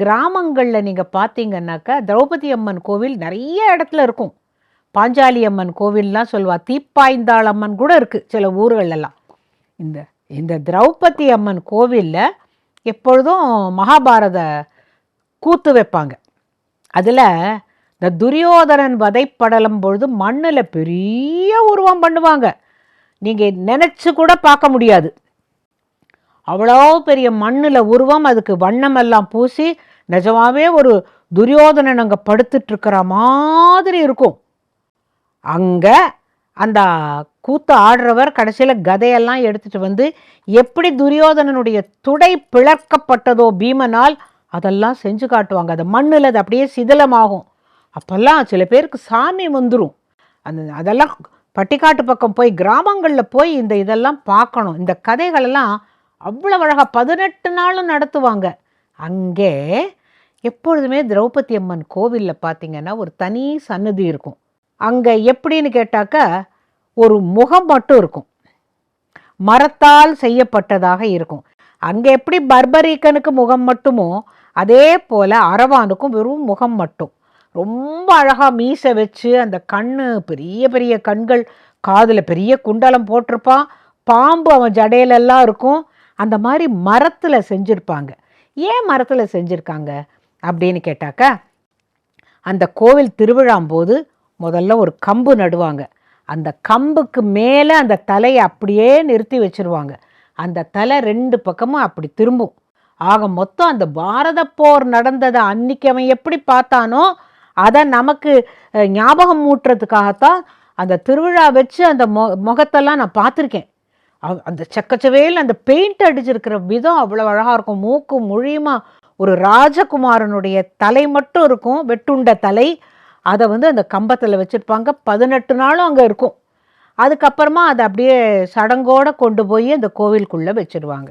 கிராமங்களில் நீங்கள் பார்த்தீங்கன்னாக்கா திரௌபதி அம்மன் கோவில் நிறைய இடத்துல இருக்கும். பாஞ்சாலி அம்மன் கோவில்லாம் சொல்லுவா. தீப்பாய்ந்தாள் அம்மன் கூட இருக்குது சில ஊர்களெல்லாம். இந்த இந்த திரௌபதி அம்மன் கோவிலில் எப்பொழுதும் மகாபாரத கூத்து வைப்பாங்க. அதில் இந்த துரியோதனன் வதைப்படலும் பொழுது மண்ணில் பெரிய உருவம் பண்ணுவாங்க. நீங்கள் நினச்சி கூட பார்க்க முடியாது. அவ்வளோ பெரிய மண்ணில் உருவம் அதுக்கு வண்ணமெல்லாம் பூசி நிஜமாவே ஒரு துரியோதனன் அங்கே படுத்துட்ருக்கிற மாதிரி இருக்கும். அங்கே அந்த கூத்து ஆடுறவர் கடைசியில் கதையெல்லாம் எடுத்துகிட்டு வந்து எப்படி துரியோதனனுடைய துடை பிளர்க்கப்பட்டதோ பீமனால் அதெல்லாம் செஞ்சு காட்டுவாங்க. அது மண்ணில் அது அப்படியே சிதிலமாகும். அப்போல்லாம் சில பேருக்கு சாமி வந்துடும் அந்த அதெல்லாம் பட்டிக்காட்டு பக்கம் போய் கிராமங்களில் போய் இந்த இதெல்லாம் பார்க்கணும். இந்த கதைகளெல்லாம் அவ்வளோ அழகாக பதினெட்டு நாளும் நடத்துவாங்க. அங்கே எப்பொழுதுமே திரௌபதி அம்மன் கோவிலில் பார்த்தீங்கன்னா ஒரு தனி சன்னதி இருக்கும். அங்கே எப்படின்னு கேட்டாக்கா ஒரு முகம் மட்டும் இருக்கும். மரத்தால் செய்யப்பட்டதாக இருக்கும். அங்கே எப்படி பர்பரீக்கனுக்கு முகம் மட்டுமோ அதே போல் அரவானுக்கும் வெறும் முகம் மட்டும். ரொம்ப அழகாக மீசை வச்சு அந்த கண் பெரிய பெரிய கண்கள் காதில் பெரிய குண்டலம் போட்டிருப்பான். பாம்பு அவன் ஜடையிலெல்லாம் இருக்கும். அந்த மாதிரி மரத்தில் செஞ்சுருப்பாங்க. ஏன் மரத்தில் செஞ்சுருக்காங்க? அப்படின்னு கேட்டாக்கா அந்த கோவில் திருவிழாம்போது முதல்ல ஒரு கம்பு நடுவாங்க. அந்த கம்புக்கு மேலே அந்த தலையை அப்படியே நிறுத்தி வச்சிருவாங்க. அந்த தலை ரெண்டு பக்கமும் அப்படி திரும்பும். ஆக மொத்தம் அந்த பாரத போர் நடந்ததை அன்னைக்கு அவன் எப்படி பார்த்தானோ அதை நமக்கு ஞாபகம் மூட்டுறதுக்காகத்தான் அந்த திருவிழா வச்சு அந்த மொ முகத்தெல்லாம் நான் பார்த்துருக்கேன். அந்த செக்கச்சவேல் அந்த பெயிண்ட் அடிச்சிருக்கிற விதம் அவ்வளோ அழகாக இருக்கும். மூக்கு மொழியுமா ஒரு ராஜகுமாரனுடைய தலை மட்டும் இருக்கும். வெட்டுண்ட தலை. அதை வந்து அந்த கம்பத்தில் வச்சுருப்பாங்க. பதினெட்டு நாளும் அங்கே இருக்கும். அதுக்கப்புறமா அதை அப்படியே சடங்கோடு கொண்டு போய் அந்த கோவிலுக்குள்ளே வச்சிடுவாங்க